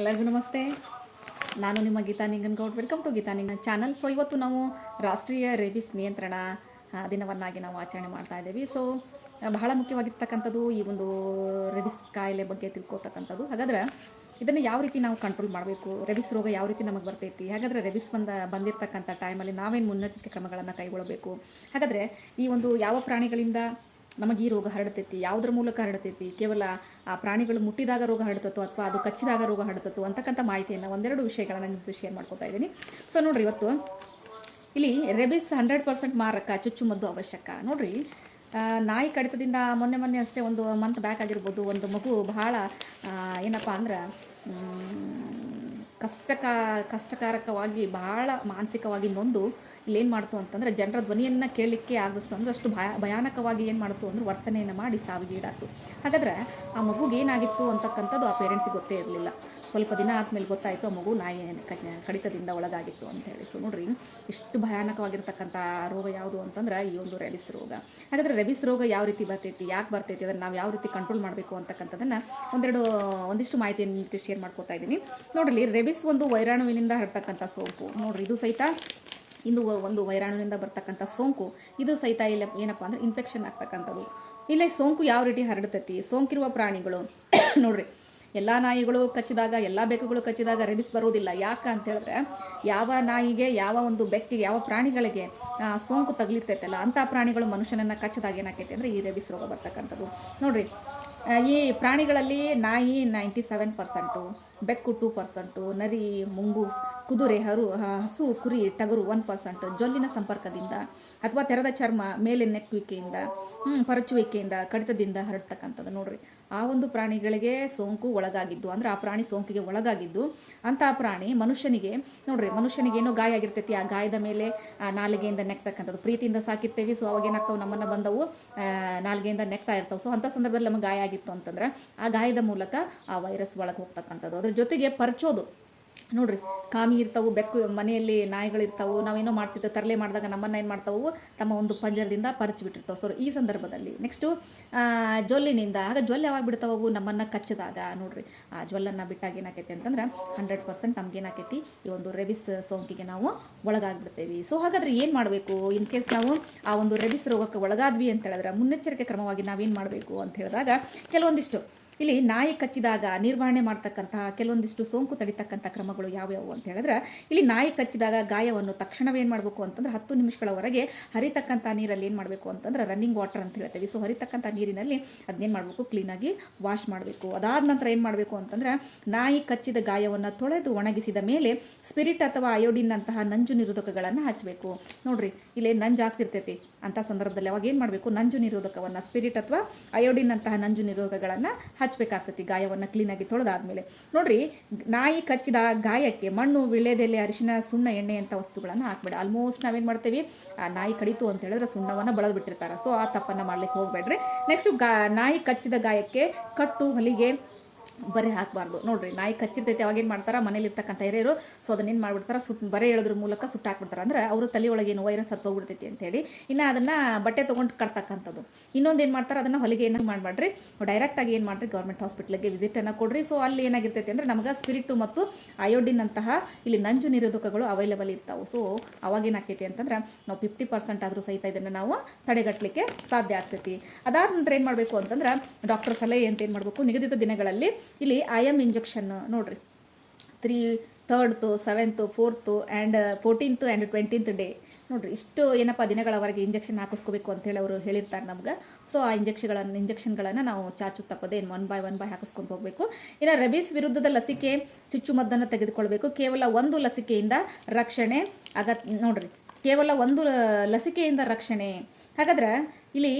ಎಲ್ಲರಿಗೂ ನಮಸ್ತೆ. ನಾನು ನಿಮ್ಮ Geetha Ningangoud. Welcome to Geetha Ningan channel so ಇವತ್ತು ನಾವು ರಾಷ್ಟ್ರೀಯ ರೇಬಿಸ್ ನಿಯಂತ್ರಣ ದಿನವನ್ನಾಗಿ ನಾವು ಆಚರಣೆ ಮಾಡ್ತಾ ಇದ್ದೀವಿ. ಸೊ ಬಹಳ ಮುಖ್ಯವಾಗಿರ್ತಕ್ಕಂಥದ್ದು ಈ ಒಂದು ರೆಬಿಸ್ ಕಾಯಿಲೆ ಬಗ್ಗೆ ತಿಳ್ಕೊತಕ್ಕಂಥದ್ದು. ಹಾಗಾದ್ರೆ ಇದನ್ನು ಯಾವ ರೀತಿ ನಾವು ಕಂಟ್ರೋಲ್ ಮಾಡಬೇಕು? ರೆಬಿಸ್ ರೋಗ ಯಾವ ರೀತಿ ನಮಗೆ ಬರ್ತೈತಿ? ಹಾಗಾದರೆ ರೆಬಿಸ್ ಬಂದ, ಬಂದಿರತಕ್ಕಂಥ ಟೈಮಲ್ಲಿ ನಾವೇನು ಮುನ್ನೆಚ್ಚರಿಕೆ ಕ್ರಮಗಳನ್ನು ಕೈಗೊಳ್ಳಬೇಕು? ಹಾಗಾದರೆ ಈ ಒಂದು ಯಾವ ಪ್ರಾಣಿಗಳಿಂದ ನಮಗೆ ಈ ರೋಗ ಹರಡ್ತೈತಿ, ಯಾವುದ್ರ ಮೂಲಕ ಹರಡ್ತೈತಿ? ಕೇವಲ ಆ ಪ್ರಾಣಿಗಳು ಮುಟ್ಟಿದಾಗ ರೋಗ ಹರಡ್ತತ್ತೋ ಅಥವಾ ಅದು ಕಚ್ಚಿದಾಗ ರೋಗ ಹರಡ್ತತ್ತೋ ಅಂತಕ್ಕಂಥ ಮಾಹಿತಿಯನ್ನು ಒಂದೆರಡು ವಿಷಯಗಳನ್ನು ನಿಮ್ಮ ಜೊತೆ ಶೇರ್ ಮಾಡ್ಕೊತಾ ಇದ್ದೀನಿ. ಸೊ ನೋಡ್ರಿ ಇವತ್ತು ಇಲ್ಲಿ ರೆಬಿಸ್ ಹಂಡ್ರೆಡ್ ಪರ್ಸೆಂಟ್ ಮಾರಕ ಚುಚ್ಚುಮದ್ದು ಅವಶ್ಯಕ. ನೋಡ್ರಿ ನಾಯಿ ಕಡಿತದಿಂದ ಮೊನ್ನೆ ಮೊನ್ನೆ ಅಷ್ಟೇ ಒಂದು ಮಂತ್ ಬ್ಯಾಕ್ ಆಗಿರ್ಬೋದು, ಒಂದು ಮಗು ಬಹಳ ಏನಪ್ಪ ಅಂದ್ರೆ ಕಷ್ಟಕ ಕಷ್ಟಕಾರಕವಾಗಿ ಬಹಳ ಮಾನಸಿಕವಾಗಿ ನೊಂದು ಇಲ್ಲೇನು ಮಾಡ್ತು ಅಂತಂದ್ರೆ ಜನರ ಧ್ವನಿಯನ್ನು ಕೇಳಲಿಕ್ಕೆ ಆಗದಷ್ಟು ಅಂದ್ರೆ ಅಷ್ಟು ಭಯ ಭಯಾನಕವಾಗಿ ಏನು ಮಾಡ್ತು ಅಂದ್ರೆ ವರ್ತನೆಯನ್ನು ಮಾಡಿ ಸಾವಿಗೆ ಹಾಗಾದ್ರೆ ಆ ಮಗುಗೆ ಏನಾಗಿತ್ತು ಅಂತಕ್ಕಂಥದ್ದು ಆ ಪೇರೆಂಟ್ಸಿಗೆ ಗೊತ್ತೇ ಇರಲಿಲ್ಲ. ಸ್ವಲ್ಪ ದಿನ ಆದಮೇಲೆ ಗೊತ್ತಾಯಿತು ಆ ಮಗು ನಾಯಿ ಕಡಿತದಿಂದ ಒಳಗಾಗಿತ್ತು ಅಂತ ಹೇಳಿ. ಸೊ ನೋಡ್ರಿ, ಇಷ್ಟು ಭಯಾನಕವಾಗಿರ್ತಕ್ಕಂಥ ರೋಗ ಯಾವುದು ಅಂತಂದ್ರೆ ಈ ಒಂದು ರೆಬಿಸ್ ರೋಗ. ಹಾಗಾದ್ರೆ ರೆಬಿಸ್ ರೋಗ ಯಾವ ರೀತಿ ಬರ್ತೈತಿ, ಯಾಕೆ ಬರ್ತೈತಿ, ಅದನ್ನು ನಾವು ಯಾವ ರೀತಿ ಕಂಟ್ರೋಲ್ ಮಾಡಬೇಕು ಅಂತಕ್ಕಂಥದ್ದನ್ನು ಒಂದೆರಡು, ಒಂದಿಷ್ಟು ಮಾಹಿತಿಯನ್ನು ಶೇರ್ ಮಾಡ್ಕೊತಾ ಇದ್ದೀನಿ. ನೋಡ್ರಿ, ರೆಬಿಸ್ ಒಂದು ವೈರಾಣುವಿನಿಂದ ಹರಡ್ತಕ್ಕಂಥ ಸೋಂಕು. ನೋಡ್ರಿ, ಇದು ಸಹಿತ ಇಂದು ಒಂದು ವೈರಾಣುವಿನಿಂದ ಬರ್ತಕ್ಕಂಥ ಸೋಂಕು. ಇದು ಸಹಿತ ಇಲ್ಲ ಏನಪ್ಪಾ ಅಂದ್ರೆ ಇನ್ಫೆಕ್ಷನ್ ಆಗ್ತಕ್ಕಂಥದ್ದು. ಇಲ್ಲೇ ಸೋಂಕು ಯಾವ ರೀತಿ ಹರಡ್ತೈತಿ? ಸೋಂಕಿರುವ ಪ್ರಾಣಿಗಳು. ನೋಡ್ರಿ, ಎಲ್ಲ ನಾಯಿಗಳು ಕಚ್ಚಿದಾಗ, ಎಲ್ಲ ಬೆಕ್ಕುಗಳು ಕಚ್ಚಿದಾಗ ರೆಬಿಸ್ ಬರೋದಿಲ್ಲ ಯಾಕೆ ಅಂತ ಹೇಳಿದ್ರೆ, ಯಾವ ನಾಯಿಗೆ, ಯಾವ ಒಂದು ಬೆಕ್ಕಿಗೆ, ಯಾವ ಪ್ರಾಣಿಗಳಿಗೆ ಸೋಂಕು ತಗಲಿರ್ತೈತಲ್ಲ, ಅಂಥ ಪ್ರಾಣಿಗಳು ಮನುಷ್ಯನನ್ನು ಕಚ್ಚಿದಾಗ ಏನಾಕೈತೆ ಅಂದರೆ ಈ ರೆಬಿಸ್ ರೋಗ ಬರ್ತಕ್ಕಂಥದ್ದು. ನೋಡ್ರಿ ಈ ಪ್ರಾಣಿಗಳಲ್ಲಿ ನಾಯಿ ನೈಂಟಿ ಸೆವೆನ್ ಪರ್ಸೆಂಟು ಬೆಕ್ಕು ಟೂ ಪರ್ಸೆಂಟು ನರಿ ಮುಂಗೂಸ್ ಕುದುರೆ, ಹರು ಹಸು, ಕುರಿ, ಟಗರು ಒನ್ ಪರ್ಸೆಂಟ್ ಜೊಲ್ಲಿನ ಸಂಪರ್ಕದಿಂದ ಅಥವಾ ತೆರೆದ ಚರ್ಮ, ಮೇಲೆ ನೆಕ್ಕುವಿಕೆಯಿಂದ ಪರಚುವಿಕೆಯಿಂದ, ಕಡಿತದಿಂದ ಹರಡ್ತಕ್ಕಂಥದ್ದು ನೋಡ್ರಿ. ಆ ಒಂದು ಪ್ರಾಣಿಗಳಿಗೆ ಸೋಂಕು ಒಳಗಾಗಿದ್ದು, ಅಂದ್ರೆ ಆ ಪ್ರಾಣಿ ಸೋಂಕಿಗೆ ಒಳಗಾಗಿದ್ದು, ಅಂತ ಪ್ರಾಣಿ ಮನುಷ್ಯನಿಗೆ, ನೋಡ್ರಿ, ಮನುಷ್ಯನಿಗೆ ಏನೋ ಗಾಯ ಆಗಿರ್ತೈತಿ, ಆ ಗಾಯದ ಮೇಲೆ ನಾಲಿಗೆಯಿಂದ ನೆಕ್ತಕ್ಕಂಥದ್ದು. ಪ್ರೀತಿಯಿಂದ ಸಾಕಿರ್ತೇವೆ, ಸೊ ಅವಾಗ ಏನಾಗ್ತಾವೆ, ನಮ್ಮನ್ನ ಬಂದವು ನಾಲಿಗೆಯಿಂದ ನೆಕ್ತಾ ಇರ್ತಾವೆ. ಸೊ ಅಂಥ ಸಂದರ್ಭದಲ್ಲಿ ನಮಗೆ ಗಾಯ ಆಗಿತ್ತು ಅಂತಂದ್ರೆ, ಆ ಗಾಯದ ಮೂಲಕ ಆ ವೈರಸ್ ಒಳಗೆ ಹೋಗ್ತಕ್ಕಂಥದ್ದು. ಅದ್ರ ಜೊತೆಗೆ ಪರಚೋದು. ನೋಡ್ರಿ, ಕಾಮಿ ಇರ್ತಾವು, ಬೆಕ್ಕು ಮನೆಯಲ್ಲಿ ನಾಯಿಗಳು ಇರ್ತಾವು, ನಾವೇನೋ ಮಾಡ್ತಿರ್ತೇವೆ ತರಲೆ ಮಾಡಿದಾಗ ನಮ್ಮನ್ನ ಏನು ಮಾಡ್ತಾವು, ತಮ್ಮ ಒಂದು ಪಂಜರದಿಂದ ಪರಚಿ ಬಿಟ್ಟಿರ್ತಾವೆ. ಸೊ ಈ ಸಂದರ್ಭದಲ್ಲಿ. ನೆಕ್ಸ್ಟು ಜೊಲ್ಲಿನಿಂದ, ಆಗ ಜೊಲ್ಲೆ ಯಾವಾಗ ಬಿಡ್ತಾವು ನಮ್ಮನ್ನ ಕಚ್ಚಿದಾಗ ನೋಡ್ರಿ. ಆ ಜೊಲ್ಲನ್ನು ಬಿಟ್ಟಾಗ ಏನಾಕೈತಿ ಅಂತಂದ್ರೆ ಹಂಡ್ರೆಡ್ ಪರ್ಸೆಂಟ್ ನಮ್ಗೆ ಏನಾಕೈತಿ, ಈ ಒಂದು ರೆಬಿಸ್ ಸೋಂಕಿಗೆ ನಾವು ಒಳಗಾಗ್ಬಿಡ್ತೇವೆ. ಸೊ ಹಾಗಾದ್ರೆ ಏನು ಮಾಡಬೇಕು? ಇನ್ ಕೇಸ್ ನಾವು ಆ ಒಂದು ರೆಬಿಸ್ ರೋಗಕ್ಕೆ ಒಳಗಾದ್ವಿ ಅಂತ ಹೇಳಿದ್ರೆ, ಮುನ್ನೆಚ್ಚರಿಕೆ ಕ್ರಮವಾಗಿ ನಾವೇನು ಮಾಡಬೇಕು ಅಂತ ಹೇಳಿದಾಗ, ಕೆಲವೊಂದಿಷ್ಟು ಇಲ್ಲಿ ನಾಯಿ ಕಚ್ಚಿದಾಗ ನಿರ್ವಹಣೆ ಮಾಡ್ತಕ್ಕಂತಹ ಕೆಲವೊಂದಿಷ್ಟು ಸೋಂಕು ತಡಿತಕ್ಕಂಥ ಕ್ರಮಗಳು ಯಾವ್ಯಾವು ಅಂತ ಹೇಳಿದ್ರೆ, ಇಲ್ಲಿ ನಾಯಿ ಕಚ್ಚಿದಾಗ ಗಾಯವನ್ನು ತಕ್ಷಣವೇ ಏನು ಮಾಡಬೇಕು ಅಂತಂದ್ರೆ ಹತ್ತು ನಿಮಿಷಗಳವರೆಗೆ ಹರಿತಕ್ಕಂಥ ನೀರಲ್ಲಿ ಏನು ಮಾಡಬೇಕು ಅಂತಂದ್ರೆ ರನ್ನಿಂಗ್ ವಾಟರ್ ಅಂತ ಹೇಳ್ತೇವೆ. ಸೊ ಹರಿತಕ್ಕಂಥ ನೀರಿನಲ್ಲಿ ಅದನ್ನೇನು ಮಾಡಬೇಕು? ಕ್ಲೀನಾಗಿ ವಾಶ್ ಮಾಡಬೇಕು. ಅದಾದ ನಂತರ ಏನು ಮಾಡಬೇಕು ಅಂತಂದ್ರೆ, ನಾಯಿ ಕಚ್ಚಿದ ಗಾಯವನ್ನು ತೊಳೆದು ಒಣಗಿಸಿದ ಮೇಲೆ ಸ್ಪಿರಿಟ್ ಅಥವಾ ಅಯೋಡಿನ್ ಅಂತಹ ನಂಜು ನಿರೋಧಕಗಳನ್ನು ಹಚ್ಚಬೇಕು ನೋಡ್ರಿ, ಇಲ್ಲಿ ನಂಜು ಆಗ್ತಿರ್ತೈತಿ. ಅಂತ ಸಂದರ್ಭದಲ್ಲಿ ಅವಾಗ ಏನು ಮಾಡಬೇಕು? ನಂಜು ನಿರೋಧಕವನ್ನು ಸ್ಪಿರಿಟ್ ಅಥವಾ ಅಯೋಡಿನ್ ಅಂತಹ ನಂಜು ನಿರೋಧಕಗಳನ್ನು ಗಾಯವನ್ನ ಗಾಯವನ್ನು ಕ್ಲೀನಾಗಿ ತೊಳೆದಾದ್ಮೇಲೆ. ನೋಡ್ರಿ, ನಾಯಿ ಕಚ್ಚಿದ ಗಾಯಕ್ಕೆ ಮಣ್ಣು ವಿಳೆದೆಲೆ ಅರಿಶಿನ ಸುಣ್ಣ, ಎಣ್ಣೆ ಅಂತ ವಸ್ತುಗಳನ್ನು ಹಾಕ್ಬೇಡ. ಆಲ್ಮೋಸ್ಟ್ ನಾವೇನು ಮಾಡ್ತೀವಿ? ಆ ನಾಯಿ ಕಡಿತು ಅಂತ ಹೇಳಿದ್ರೆ ಸುಣ್ಣವನ್ನು ಬಳದು ಬಿಟ್ಟಿರ್ತಾರೆ. ಸೊ ಆ ತಪ್ಪನ್ನು ಮಾಡ್ಲಿಕ್ಕೆ ಹೋಗ್ಬೇಡ್ರಿ. ನೆಕ್ಸ್ಟ್ ಗಾ ನಾಯಿ ಕಚ್ಚಿದ ಗಾಯಕ್ಕೆ ಕಟ್ಟು, ಹೊಲಿಗೆ ಬರೆ ಹಾಕಬಾರ್ದು. ನೋಡ್ರಿ, ನಾಯಿ ಕಚ್ಚಿದ್ದೈತೆ ಅವಾಗ ಏನು ಮಾಡ್ತಾರೆ? ಮನೇಲಿ ಇರ್ತಕ್ಕಂಥ ಹಿರಿಯರು, ಸೊ ಅದನ್ನೇನು ಮಾಡ್ಬಿಡ್ತಾರೆ? ಸುಟ್, ಬರೆ ಹೇಳೋದ್ರ ಮೂಲಕ ಸುಟ್ಟು ಹಾಕ್ಬಿಡ್ತಾರೆ. ಅಂದ್ರೆ ಅವರು ತಲೆ ಒಳಗೆ ಏನು ವೈರಸ್ ಹತ್ತೋಗ್ಬಿಡ್ತೈತಿ ಅಂತೇಳಿ ಇನ್ನು ಅದನ್ನು ಬಟ್ಟೆ ತೊಗೊಂಡು ಕಟ್ತಕ್ಕಂಥದ್ದು. ಇನ್ನೊಂದು ಏನು ಮಾಡ್ತಾರೆ? ಅದನ್ನು ಹೊಲಿಗೆ ಏನು ಮಾಡಬೇಡ್ರಿ. ಡೈರೆಕ್ಟಾಗಿ ಏನು ಮಾಡಿರಿ? ಗೌರ್ಮೆಂಟ್ ಹಾಸ್ಪಿಟ್ಲಿಗೆ ವಿಸಿಟನ್ನು ಕೊಡ್ರಿ. ಸೊ ಅಲ್ಲಿ ಏನಾಗಿರ್ತೈತಿ ಅಂದ್ರೆ ನಮಗೆ ಸ್ಪಿರಿಟು ಮತ್ತು ಅಯೋಡಿನ್ ಅಂತಹ ಇಲ್ಲಿ ನಂಜು ನಿರೋಧಕಗಳು ಅವೈಲೇಬಲ್ ಇರ್ತಾವೆ. ಸೊ ಅವಾಗೇನಾಗ್ತೈತಿ ಅಂತಂದ್ರೆ ನಾವು ಫಿಫ್ಟಿ ಪರ್ಸೆಂಟ್ ಆದರೂ ಸಹಿತ ಇದನ್ನು ನಾವು ತಡೆಗಟ್ಟಲಿಕ್ಕೆ ಸಾಧ್ಯ ಆಗ್ತೈತಿ. ಅದಾದ ನಂತರ ಏನು ಮಾಡಬೇಕು ಅಂತಂದ್ರೆ ಡಾಕ್ಟರ್ ಸಲಹೆ ಅಂತ ಏನು ಮಾಡಬೇಕು? ನಿಗದಿತ ದಿನಗಳಲ್ಲಿ ಇಲ್ಲಿ ಐ ಎಂ ಇಂಜೆಕ್ಷನ್ ನೋಡ್ರಿ. Three third seventh fourth and fourteenth and twentieth day ನೋಡ್ರಿ, ಇಷ್ಟು ಏನಪ್ಪ ದಿನಗಳವರೆಗೆ ಇಂಜೆಕ್ಷನ್ ಹಾಕಿಸ್ಕೋಬೇಕು ಅಂತೇಳಿ ಅವರು ಹೇಳಿರ್ತಾರೆ ನಮ್ಗೆ. ಸೊ ಆ ಇಂಜೆಕ್ಷನ್ಗಳನ್ನು ಇಂಜೆಕ್ಷನ್ಗಳನ್ನು ನಾವು ಚಾಚು ತಪ್ಪದೆ ಏನು ಒನ್ ಬೈ ಒನ್ ಬೈ ಹಾಕಿಸ್ಕೊಂಡು ಹೋಗಬೇಕು. ಇನ್ನು ರೆಬೀಸ್ ವಿರುದ್ಧದ ಲಸಿಕೆ ಚುಚ್ಚುಮದ್ದನ್ನು ತೆಗೆದುಕೊಳ್ಬೇಕು. ಕೇವಲ ಒಂದು ಲಸಿಕೆಯಿಂದ ರಕ್ಷಣೆ ಅಗತ್, ನೋಡ್ರಿ, ಕೇವಲ ಒಂದು ಲಸಿಕೆಯಿಂದ ರಕ್ಷಣೆ. ಹಾಗಾದ್ರೆ ಇಲ್ಲಿ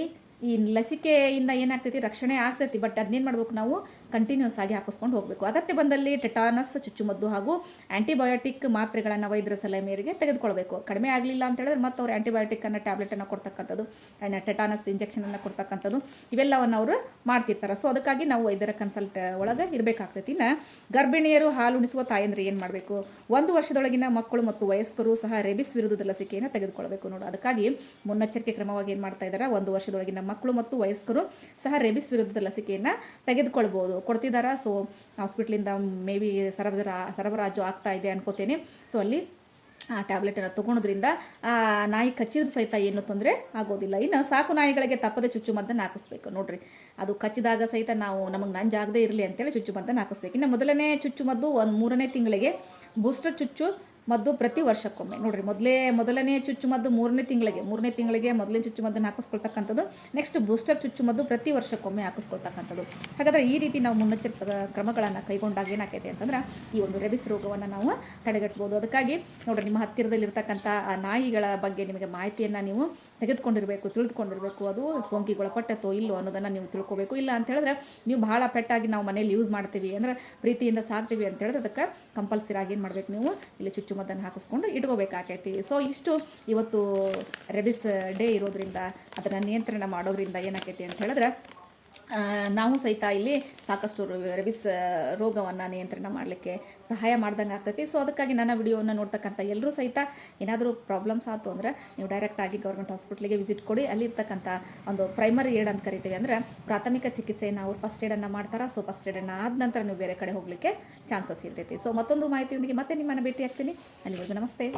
ಈ ಲಸಿಕೆಯಿಂದ ಏನಾಗ್ತೈತಿ, ರಕ್ಷಣೆ ಆಗ್ತೈತಿ ಬಟ್ ಅದನ್ನೇನು ಮಾಡ್ಬೇಕು ನಾವು? ಕಂಟಿನ್ಯೂಸ್ ಆಗಿ ಹಾಕಿಸ್ಕೊಂಡು ಹೋಗಬೇಕು. ಅಗತ್ಯ ಬಂದಲ್ಲಿ ಟೆಟಾನಸ್ ಚುಚ್ಚುಮದ್ದು ಹಾಗೂ ಆಂಟಿಬಯೋಟಿಕ್ ಮಾತ್ರೆಗಳನ್ನು ವೈದ್ಯರ ಸಲಹೆ ಮೇರೆಗೆ ತೆಗೆದುಕೊಳ್ಬೇಕು. ಕಡಿಮೆ ಆಗಲಿಲ್ಲ ಅಂತ ಹೇಳಿದ್ರೆ ಮತ್ತೆ ಅವರು ಆಂಟಿಬಯೋಟಿಕ್ ಅನ್ನ ಟ್ಯಾಬ್ಲೆಟ್ ಅನ್ನು ಕೊಡ್ತಕ್ಕಂಥದ್ದು ಟೆಟಾನಸ್ ಇಂಜೆಕ್ಷನ್ ಅನ್ನು ಕೊಡ್ತಕ್ಕಂಥದ್ದು, ಇವೆಲ್ಲವನ್ನು ಅವರು ಮಾಡ್ತಿರ್ತಾರೆ. ಸೊ ಅದಕ್ಕಾಗಿ ನಾವು ವೈದ್ಯರ ಕನ್ಸಲ್ಟ್ ಒಳಗೆ ಇರಬೇಕಾಗ್ತೈತಿ. ಗರ್ಭಿಣಿಯರು ಹಾಲು ಉಣಿಸುವ ತಾಯಂದ್ರೆ ಏನು ಮಾಡಬೇಕು? ಒಂದು ವರ್ಷದೊಳಗಿನ ಮಕ್ಕಳು ಮತ್ತು ವಯಸ್ಕರು ಸಹ ರೆಬಿಸ್ ವಿರುದ್ಧದ ಲಸಿಕೆಯನ್ನು ತೆಗೆದುಕೊಳ್ಬೇಕು ನೋಡು. ಅದಕ್ಕಾಗಿ ಮುನ್ನೆಚ್ಚರಿಕೆ ಕ್ರಮವಾಗಿ ಏನು ಮಾಡ್ತಾ ಇದ್ದಾರೆ ಒಂದು ವರ್ಷದೊಳಗಿನ ಮಕ್ಕಳು ಮತ್ತು ವಯಸ್ಕರು ಸಹ ರೆಬಿಸ್ ವಿರುದ್ಧದ ಲಸಿಕೆಯನ್ನು ತೆಗೆದುಕೊಳ್ಬಹುದು ಕೊಡ್ತಿದ್ದಾರೆ ಸೊ ಹಾಸ್ಪಿಟ್ಲಿಂದ ಮೇ ಬಿ ಸರಬರಾ ಸರಬರಾಜು ಆಗ್ತಾ ಇದೆ ಅನ್ಕೋತೇನೆ. ಸೊ ಅಲ್ಲಿ, ಆ ಟ್ಯಾಬ್ಲೆಟನ್ನು ತೊಗೊಳೋದ್ರಿಂದ ನಾಯಿ ಕಚ್ಚಿದ್ರು ಸಹಿತ ಏನು ತೊಂದರೆ ಆಗೋದಿಲ್ಲ. ಇನ್ನು ಸಾಕು ನಾಯಿಗಳಿಗೆ ತಪ್ಪದೆ ಚುಚ್ಚುಮದ್ದನ್ನು ಹಾಕಿಸ್ಬೇಕು. ನೋಡ್ರಿ, ಅದು ಕಚ್ಚಿದಾಗ ಸಹಿತ ನಾವು, ನಮಗೆ ನಂಜಾಗದೇ ಇರಲಿ ಅಂತೇಳಿ ಚುಚ್ಚುಮದ್ದನ್ನು ಹಾಕಿಸ್ಬೇಕು. ಇನ್ನು ಮೊದಲನೇ ಚುಚ್ಚುಮದ್ದು ಒಂದು ಮೂರನೇ ತಿಂಗಳಿಗೆ ಬೂಸ್ಟರ್ ಚುಚ್ಚು ಮದ್ದು ಪ್ರತಿ ವರ್ಷಕ್ಕೊಮ್ಮೆ. ನೋಡ್ರಿ, ಮೊದಲೇ, ಮೊದಲನೇ ಚುಚ್ಚುಮದ್ದು ಮೂರನೇ ತಿಂಗಳಿಗೆ ಮೂರನೇ ತಿಂಗಳಿಗೆ ಮೊದಲನೇ ಚುಚ್ಚುಮದ್ದನ್ನು ಹಾಕಿಸ್ಕೊಳ್ತಕ್ಕಂಥದ್ದು ನೆಕ್ಸ್ಟ್ ಬೂಸ್ಟರ್ ಚುಚ್ಚುಮದ್ದು ಪ್ರತಿ ವರ್ಷಕ್ಕೊಮ್ಮೆ ಹಾಕಿಸ್ಕೊಳ್ತಕ್ಕಂಥದ್ದು. ಹಾಗಾದ್ರೆ ಈ ರೀತಿ ನಾವು ಮುನ್ನೆಚ್ಚರಿಸಿದ ಕ್ರಮಗಳನ್ನು ಕೈಗೊಂಡಾಗ ಏನಾಗ್ತೈತೆ ಅಂತಂದ್ರೆ, ಈ ಒಂದು ರೆಬಿಸ್ ರೋಗವನ್ನು ನಾವು ತಡೆಗಟ್ಟಬಹುದು ಅದಕ್ಕಾಗಿ ನೋಡ್ರಿ, ನಿಮ್ಮ ಹತ್ತಿರದಲ್ಲಿರ್ತಕ್ಕಂಥ ಆ ನಾಯಿಗಳ ಬಗ್ಗೆ ನಿಮಗೆ ಮಾಹಿತಿಯನ್ನು ನೀವು ತೆಗೆದುಕೊಂಡಿರಬೇಕು, ತಿಳಿದುಕೊಂಡಿರಬೇಕು. ಅದು ಸೋಂಕಿಗೊಳಪಟ್ಟತ್ತೋ ಇಲ್ಲೋ ಅನ್ನೋದನ್ನು ನೀವು ತಿಳ್ಕೊಬೇಕು. ಇಲ್ಲ ಅಂತ ಹೇಳಿದ್ರೆ, ನೀವು ಬಹಳ ಪೆಟ್ಟಾಗಿ ನಾವು ಮನೇಲಿ ಯೂಸ್ ಮಾಡ್ತೀವಿ ಅಂದ್ರೆ, ಪ್ರೀತಿಯಿಂದ ಸಾಕ್ತೀವಿ ಅಂತ ಹೇಳಿದ್ರೆ, ಅದಕ್ಕೆ ಕಂಪಲ್ಸರಿ ಆಗಿ ಏನು ಮಾಡಬೇಕು ನೀವು? ಇಲ್ಲಿ ಚುಚ್ಚುಮದ್ದನ್ನು ಹಾಕಿಸ್ಕೊಂಡು ಇಟ್ಕೋಬೇಕಾಕೈತಿ. ಸೊ ಇಷ್ಟು ಇವತ್ತು ರೆಬಿಸ್ ಡೇ ಇರೋದ್ರಿಂದ, ಅದನ್ನು ನಿಯಂತ್ರಣ ಮಾಡೋದ್ರಿಂದ ಏನಾಕೈತಿ ಅಂತ ಹೇಳಿದ್ರೆ ನಾವು ಸಹಿತ ಇಲ್ಲಿ ಸಾಕಷ್ಟು ರೆಬಿಸ್ ರೋಗವನ್ನು ನಿಯಂತ್ರಣ ಮಾಡಲಿಕ್ಕೆ ಸಹಾಯ ಮಾಡ್ದಂಗೆ ಆಗ್ತೈತಿ. ಸೊ ಅದಕ್ಕಾಗಿ ನನ್ನ ವಿಡಿಯೋವನ್ನು ನೋಡ್ತಕ್ಕಂಥ ಎಲ್ಲರೂ ಸಹಿತ ಏನಾದರೂ ಪ್ರಾಬ್ಲಮ್ಸ್ ಆಯಿತು ಅಂದರೆ ನೀವು ಡೈರೆಕ್ಟಾಗಿ ಗೌರ್ಮೆಂಟ್ ಹಾಸ್ಪಿಟ್ಲಿಗೆ ವಿಸಿಟ್ ಕೊಡಿ. ಅಲ್ಲಿರ್ತಕ್ಕಂಥ ಒಂದು ಪ್ರೈಮರಿ ಏಡ್ ಅಂತ ಕರಿತೀವಿ ಅಂದರೆ ಪ್ರಾಥಮಿಕ ಚಿಕಿತ್ಸೆಯನ್ನು ಅವ್ರು ಫಸ್ಟ್ ಏಡನ್ನು ಮಾಡ್ತಾರೆ? ಸೊ ಫಸ್ಟ್ ಏಡನ್ನು ಆದ ನಂತರ ನೀವು ಬೇರೆ ಕಡೆ ಹೋಗಲಿಕ್ಕೆ ಚಾನ್ಸಸ್ ಇರ್ತೈತಿ. ಸೊ ಮತ್ತೊಂದು ಮಾಹಿತಿಯೊಂದಿಗೆ ಮತ್ತೆ ನಿಮ್ಮನ್ನು ಭೇಟಿ ಆಗ್ತೀನಿ ಅಲ್ಲಿವರೆಗೂ ನಮಸ್ತೆ.